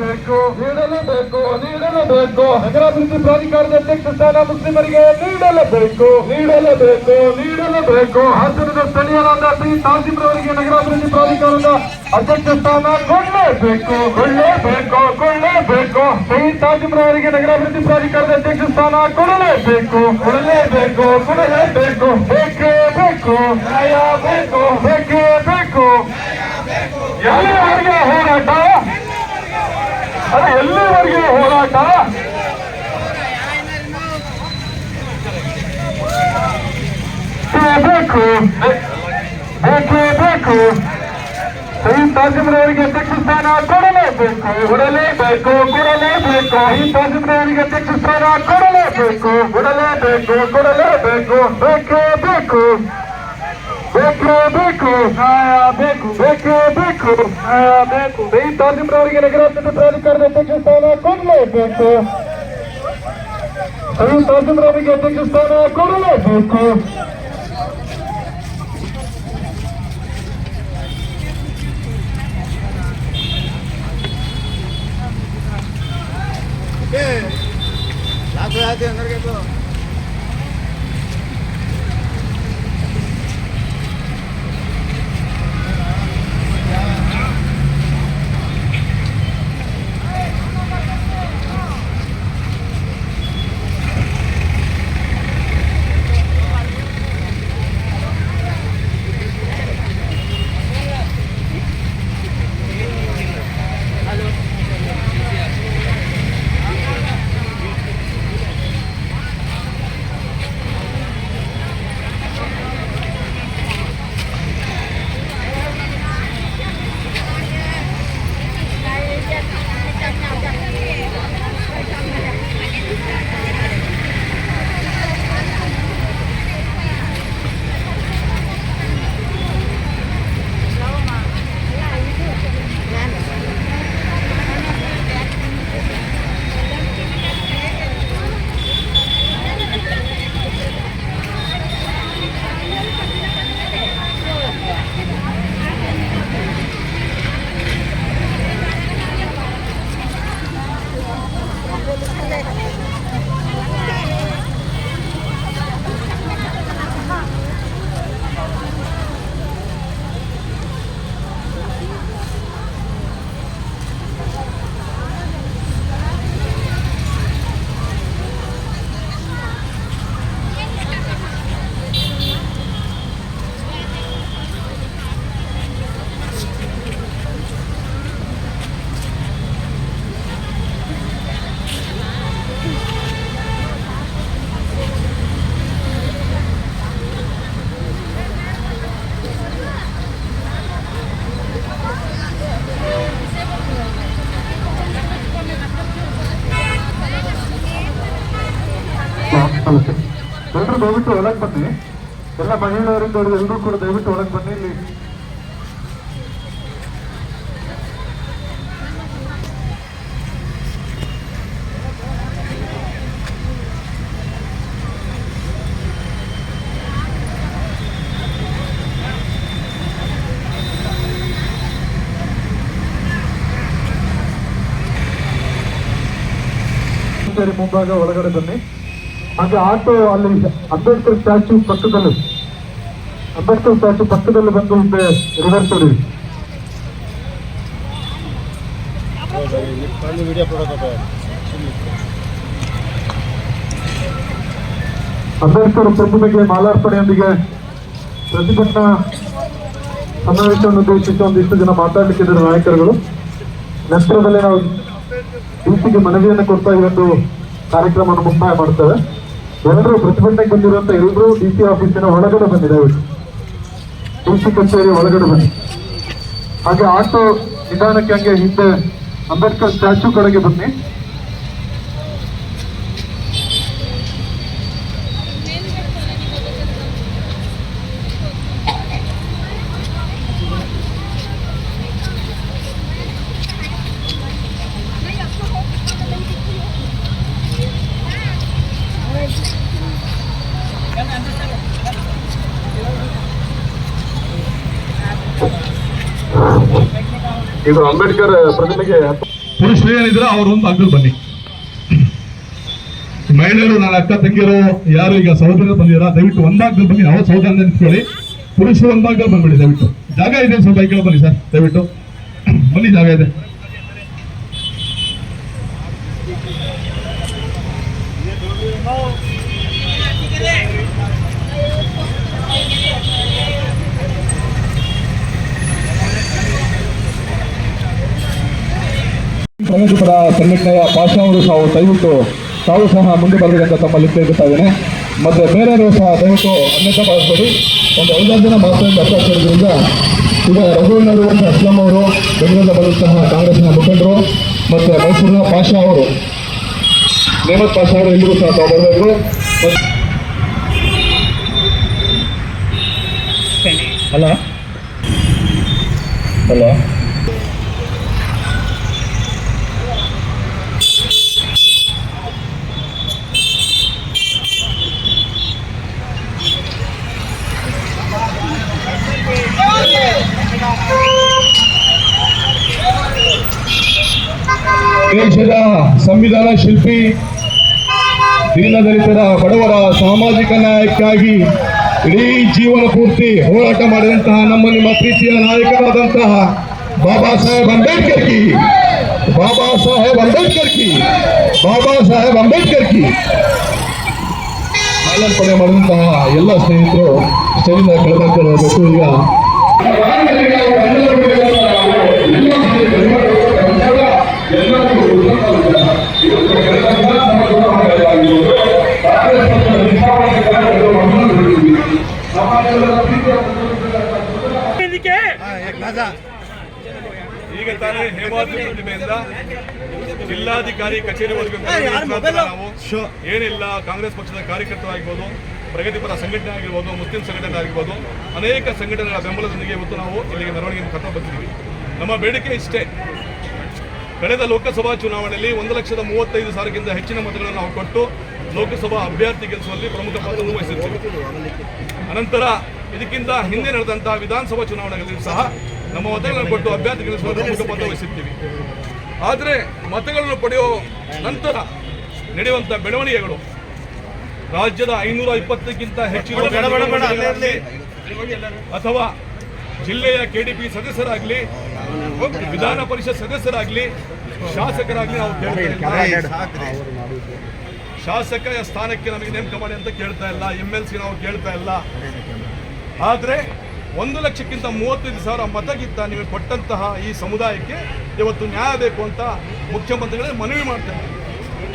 ಬೇಕು ನೀಡಲೇಬೇಕು ನೀಡಲೇಬೇಕು ನಗರಾಭಿವೃದ್ಧಿ ಪ್ರಾಧಿಕಾರದ ಅಧ್ಯಕ್ಷ ಸ್ಥಾನ ಮುಸ್ಲಿಮರಿಗೆ ನೀಡಲೇಬೇಕು ನೀಡಲೇಬೇಕು ನೀಡಲೇಬೇಕು ಹಾಸನದ ಸ್ಥಳೀಯರಾದ ಶ್ರೀ ತಾಸಿಂರವರಿಗೆ ನಗರಾಭಿವೃದ್ಧಿ ಪ್ರಾಧಿಕಾರದ ಅಧ್ಯಕ್ಷ ಸ್ಥಾನ ಕೊಡಲೇಬೇಕು ಕೊಳ್ಳೇಬೇಕು ಕೊಳ್ಳೇಬೇಕು ಶ್ರೀ ತಾಸಿಂರವರಿಗೆ ನಗರಾಭಿವೃದ್ಧಿ ಪ್ರಾಧಿಕಾರದ ಅಧ್ಯಕ್ಷ ಸ್ಥಾನ ಕೊಡಲೇಬೇಕು ಕೊಡಲೇಬೇಕು ಕೊಡಲೇಬೇಕು ಬೇಕೇ ಬೇಕು ನ್ಯಾಯ ಬೇಕು ಬೇಕೇ ಬೇಕು ಎಲ್ಲಿವರೆಗೆ ಹೋರಾಟ ಅದು ಎಲ್ಲಿವರೆಗೆ ಹೋರಾಟ? ಬೇಕು. ಬೇಕೇ ಬೇಕು. ಶ್ರೀ ತಾಜಿಮ್ರವರಿಗೆ ಅಧ್ಯಕ್ಷ ಸ್ಥಾನ ಕೊಡಲೇಬೇಕು. ಕೊಡಲೇಬೇಕು ಕೊಡಲೇಬೇಕು. ಈ ತಾಜಿಮ್ರವರಿಗೆ ಅಧ್ಯಕ್ಷ ಸ್ಥಾನ ಕೊಡಲೇಬೇಕು. ಕೊಡಲೇಬೇಕು ಕೊಡಲೇಬೇಕು. ಬೇಕೇ ಬೇಕು. Beco, beco, aia, beco, beco, beco, aia, beco. Bem tarde para a Liga Negra, beco. a Liga Negra, Tekistan'a beco. Bem tarde para a beco. Tekistan'a beco. Okay. Lagu hati antar gitu. ನಮಸ್ತೆ ಎಲ್ಲರೂ ದಯವಿಟ್ಟು ಒಳಗೆ ಬನ್ನಿ. ಎಲ್ಲ ಮಹಿಳೆಯರಿಂದ ಎಲ್ಲರೂ ಕೂಡ ದಯವಿಟ್ಟು ಒಳಗೆ ಬನ್ನಿ ಇಲ್ಲಿ. ಮುಂಭಾಗ ಒಳಗಡೆ ಬನ್ನಿ. ಹಾಗೆ ಆಟೋ ಅಲ್ಲಿ ಅಂಬೇಡ್ಕರ್ ಸ್ಟ್ಯಾಚ್ಯೂ ಪಕ್ಕದಲ್ಲಿ, ಅಂಬೇಡ್ಕರ್ ಸ್ಟ್ಯಾಚ್ಯೂ ಪಕ್ಕದಲ್ಲಿ ಬಂದು ಹಿಂದೆ ರಿವರ್ಸ್ ಹೊಡಿ ಅಂಬೇಡ್ಕರ್ ಪ್ರತಿಮೆಗೆ ಮಾಲಾರ್ಪಣೆಯೊಂದಿಗೆ ಪ್ರತಿಭಟನಾ ಸಮಾವೇಶವನ್ನು ಉದ್ದೇಶಿಸಿ ಒಂದಿಷ್ಟು ಜನ ಮಾತಾಡಲಿಕ್ಕಿದ್ದಾರೆ ನಾಯಕರುಗಳು. ನಂತರದಲ್ಲಿ ನಾವು ಡಿಸಿಗೆ ಮನವಿಯನ್ನು ಕೊಡ್ತಾ ಈ ಒಂದು ಕಾರ್ಯಕ್ರಮವನ್ನು ಮುಕ್ತಾಯ ಮಾಡ್ತೇವೆ ಎಲ್ಲರೂ ಪ್ರತಿಭಟನೆಗೆ ಬಂದಿರುವಂತ ಎಲ್ಲರೂ ಡಿ ಸಿ ಆಫೀಸಿನ ಒಳಗಡೆ ಬಂದಿದೆ ದಯವಿಟ್ಟು. ಡಿಸಿ ಕಚೇರಿ ಒಳಗಡೆ ಬನ್ನಿ. ಹಾಗೆ ಆಟೋ ನಿಧಾನಕ್ಕೆ ಹಂಗೆ ಹಿಂದೆ ಅಂಬೇಡ್ಕರ್ ಸ್ಟ್ಯಾಚ್ಯೂ ಕಡೆಗೆ ಬನ್ನಿ. ಇದು ಅಂಬೇಡ್ಕರ್ ಪ್ರತಿಮೆಗೆ ಪುರುಷರು ಏನಿದ್ರೆ ಅವರು ಒಂದು ಅಂಗಲ್ ಬನ್ನಿ. ಮಹಿಳೆಯರು ನನ್ನ ಅಕ್ಕ ತಂಗಿಯರು ಯಾರು ಈಗ ಸಹೋದರರು ಬಂದಿದ್ದಾರೆ? ದಯವಿಟ್ಟು ಒಂದಾಗ್ದಲ್ಲಿ ಬನ್ನಿ. ಅವ್ರ ಸಹೋದರ ನಿಂತ್ಕೊಳ್ಳಿ. ಪುರುಷರು ಒಂದಾಗ್ದಲ್ಲಿ ಬಂದ್ಬಿಡಿ, ದಯವಿಟ್ಟು. ಜಾಗ ಇದೆ ಸ್ವಲ್ಪ ಬೈಕ್ಗಳು ಬನ್ನಿ ಸರ್, ದಯವಿಟ್ಟು. ಬನ್ನಿ, ಜಾಗ ಇದೆ. ಪ್ರಗತಿಪರ ಸಂಘಟನೆಯ ಪಾಷಾ ಅವರು ಸಹ ದಯವಿಟ್ಟು ತಾವು ಸಹ ಮುಂದೆ ಬರಬೇಕಂತ ತಮ್ಮಲ್ಲಿ ಕೇಳ್ತಾ ಇದ್ದೇನೆ. ಮತ್ತೆ ಬೇರೆಯವರು ಸಹ ದಯವಿಟ್ಟು ಅನ್ಯತಾ ಬಳಸ್ಬೋದು ಒಂದು ಐದಾರು ಜನ ಮಾತ್ರದಿಂದ ಅರ್ಥಾಗಿರೋದ್ರಿಂದ ಈಗ ರಘುವಣ್ಣವರು ಅಸ್ಲಾಂ ಅವರು, ಬೆಂಗಳೂರಿನ ಬರುವಂತಹ ಕಾಂಗ್ರೆಸ್ನ ಮುಖಂಡರು ಮತ್ತೆ ಮೈಸೂರಿನ ಪಾಷಾ ಅವರು. ನೇಮತ್ ಪಾಷಾ ಅವರು ಎಲ್ಲರೂ ಸಹ ತಾವು ಬರಬೇಕು. ಹಲೋ? ಅಲ್ಲ ಅಲ್ಲ ದೇಶದ ಸಂವಿಧಾನ ಶಿಲ್ಪಿ ದೀನದಲಿತರ ಬಡವರ ಸಾಮಾಜಿಕ ನ್ಯಾಯಕ್ಕಾಗಿ ಇಡೀ ಜೀವನ ಪೂರ್ತಿ ಹೋರಾಟ ಮಾಡಿದಂತಹ ನಮ್ಮ ನಿಮ್ಮ ಪ್ರೀತಿಯ ನಾಯಕರಾದಂತಹ ಬಾಬಾ ಸಾಹೇಬ್ ಅಂಬೇಡ್ಕರ್ ಕಿ. ಬಾಬಾ ಸಾಹೇಬ್ ಅಂಬೇಡ್ಕರ್ ಕಿ. ಬಾಬಾ ಸಾಹೇಬ್ ಅಂಬೇಡ್ಕರ್ ಕಿ. ಪಾಲನೆ ಮಾಡಿದಂತಹ ಎಲ್ಲ ಸ್ನೇಹಿತರು ಸ್ಟೇಜಿಂದ ಕೆಳಗೆ ಹೋಗಬೇಕು ಈಗ ಈಗ ತಾನೇ ಹೇಮಾದ್ರಿ ಪ್ರತಿಮೆಯಿಂದ ಜಿಲ್ಲಾಧಿಕಾರಿ ಕಚೇರಿವರೆಗೂ ನಾವು ಏನಿಲ್ಲ ಕಾಂಗ್ರೆಸ್ ಪಕ್ಷದ ಕಾರ್ಯಕರ್ತರಾಗಿರ್ಬೋದು ಪ್ರಗತಿಪರ ಸಂಘಟನೆ ಆಗಿರ್ಬೋದು ಮುಸ್ಲಿಂ ಸಂಘಟನೆ ಆಗಿರ್ಬೋದು ಅನೇಕ ಸಂಘಟನೆಗಳ ಬೆಂಬಲದೊಂದಿಗೆ ಇವತ್ತು ನಾವು ಇಲ್ಲಿಗೆ ಮೆರವಣಿಗೆಯನ್ನು ಕರ್ಕೊಂಡು ಬಂದಿದ್ದೀವಿ. ನಮ್ಮ ಬೇಡಿಕೆ ಇಷ್ಟೇ. ಕಳೆದ ಲೋಕಸಭಾ ಚುನಾವಣೆಯಲ್ಲಿ ಒಂದು ಲಕ್ಷದ ಮೂವತ್ತೈದು ಸಾವಿರಕ್ಕಿಂತ ಹೆಚ್ಚಿನ ಮತಗಳನ್ನು ನಾವು ಕೊಟ್ಟು ಲೋಕಸಭಾ ಅಭ್ಯರ್ಥಿ ಗೆಲ್ಲಿಸುವಲ್ಲಿ ಪ್ರಮುಖ ಪಾತ್ರವನ್ನು ವಹಿಸಿದ್ದೇವೆ ಅನಂತರ ಇದಕ್ಕಿಂತ ಹಿಂದೆ ನಡೆದಂತಹ ವಿಧಾನಸಭಾ ಚುನಾವಣೆಗಳಲ್ಲಿ ಸಹ ನಮ್ಮ ಮತಗಳನ್ನು ಕೊಟ್ಟು ಅಭ್ಯರ್ಥಿ ಗೆಲ್ಲಿಸುವ ಪಾತ್ರ ಆದರೆ ಮತಗಳನ್ನು ಪಡೆಯೋ ನಂತರ ನಡೆಯುವಂಥ ಬೆಳವಣಿಗೆಗಳು ರಾಜ್ಯದ ಐನೂರ ಇಪ್ಪತ್ತಕ್ಕಿಂತ ಹೆಚ್ಚಿನ ಅಥವಾ ಜಿಲ್ಲೆಯ ಕೆಡಿಪಿ ಸದಸ್ಯರಾಗಲಿ ವಿಧಾನ ಪರಿಷತ್ ಸದಸ್ಯರಾಗಲಿ ಶಾಸಕರಾಗಲಿ ನಾವು. ಶಾಸಕ ಸ್ಥಾನಕ್ಕೆ ನಮಗೆ ನೇಮಕ ಮಾಡಿ ಅಂತ ಕೇಳ್ತಾ ಇಲ್ಲ ಎಂ ಎಲ್ ಸಿ ನಾವು ಕೇಳ್ತಾ ಇಲ್ಲ. ಆದರೆ ಒಂದು ಲಕ್ಷಕ್ಕಿಂತ ಮೂವತ್ತೈದು ಸಾವಿರ ಮತಗಿಂತ ನೀವು ಕೊಟ್ಟಂತಹ ಈ ಸಮುದಾಯಕ್ಕೆ ಇವತ್ತು ನ್ಯಾಯ ಬೇಕು ಅಂತ ಮುಖ್ಯಮಂತ್ರಿಗಳೇ ಮನವಿ ಮಾಡ್ತಾ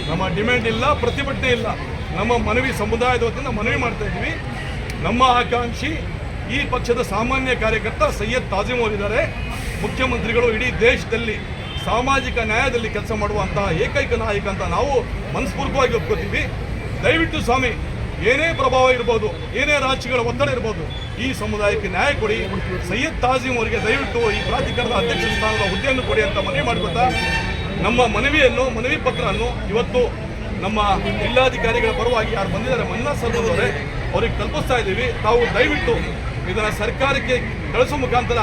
ನಮ್ಮ ಡಿಮ್ಯಾಂಡ್ ಇಲ್ಲ, ಪ್ರತಿಭಟನೆ ಇಲ್ಲ. ನಮ್ಮ ಮನವಿ ಸಮುದಾಯದ ವತಿಯಿಂದ ಮನವಿ ಮಾಡ್ತಾ ಇದ್ದೀವಿ. ನಮ್ಮ ಆಕಾಂಕ್ಷಿ ಈ ಪಕ್ಷದ ಸಾಮಾನ್ಯ ಕಾರ್ಯಕರ್ತ ಸೈಯದ್ ತಾಜಿಮ್ ಅವರಿದ್ದಾರೆ. ಮುಖ್ಯಮಂತ್ರಿಗಳು ಇಡೀ ದೇಶದಲ್ಲಿ ಸಾಮಾಜಿಕ ನ್ಯಾಯದಲ್ಲಿ ಕೆಲಸ ಮಾಡುವಂತಹ ಏಕೈಕ ನಾಯಕ ಅಂತ ನಾವು ಮನಸ್ಪೂರ್ವಕವಾಗಿ ಒಪ್ಕೋತೀವಿ. ದಯವಿಟ್ಟು ಸ್ವಾಮಿ ಏನೇ ಪ್ರಭಾವ ಇರ್ಬೋದು, ಏನೇ ರಾಜ್ಯಗಳ ಒತ್ತಡ ಇರ್ಬೋದು, ಈ ಸಮುದಾಯಕ್ಕೆ ನ್ಯಾಯ ಕೊಡಿ. ಸೈಯದ್ ತಾಜಿಮ್ ಅವರಿಗೆ ದಯವಿಟ್ಟು ಈ ಪ್ರಾಧಿಕಾರದ ಅಧ್ಯಕ್ಷ ಸ್ಥಾನದ ಹುದ್ದೆಯನ್ನು ಕೊಡಿ ಅಂತ ಮನವಿ ಮಾಡ್ಕೊತಾ ನಮ್ಮ ಮನವಿಯನ್ನು, ಮನವಿ ಪತ್ರವನ್ನು ಇವತ್ತು ನಮ್ಮ ಜಿಲ್ಲಾಧಿಕಾರಿಗಳ ಪರವಾಗಿ ಯಾರು ಬಂದಿದ್ದಾರೆ, ಮನ್ನಾ ಸರ್ವರ್ ಅವರೇ ಅವ್ರಿಗೆ ತಲುಪಿಸ್ತಾ ಇದ್ದೀವಿ. ತಾವು ದಯವಿಟ್ಟು ಇದನ್ನು ಸರ್ಕಾರಕ್ಕೆ ಕಳಿಸೋ ಮುಖಾಂತರ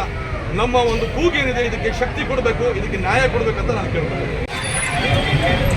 ನಮ್ಮ ಒಂದು ಕೂಗೇನಿದೆ, ಇದಕ್ಕೆ ಶಕ್ತಿ ಕೊಡಬೇಕು, ಇದಕ್ಕೆ ನ್ಯಾಯ ಕೊಡಬೇಕಂತ ನಾನು ಕೇಳ್ತೇನೆ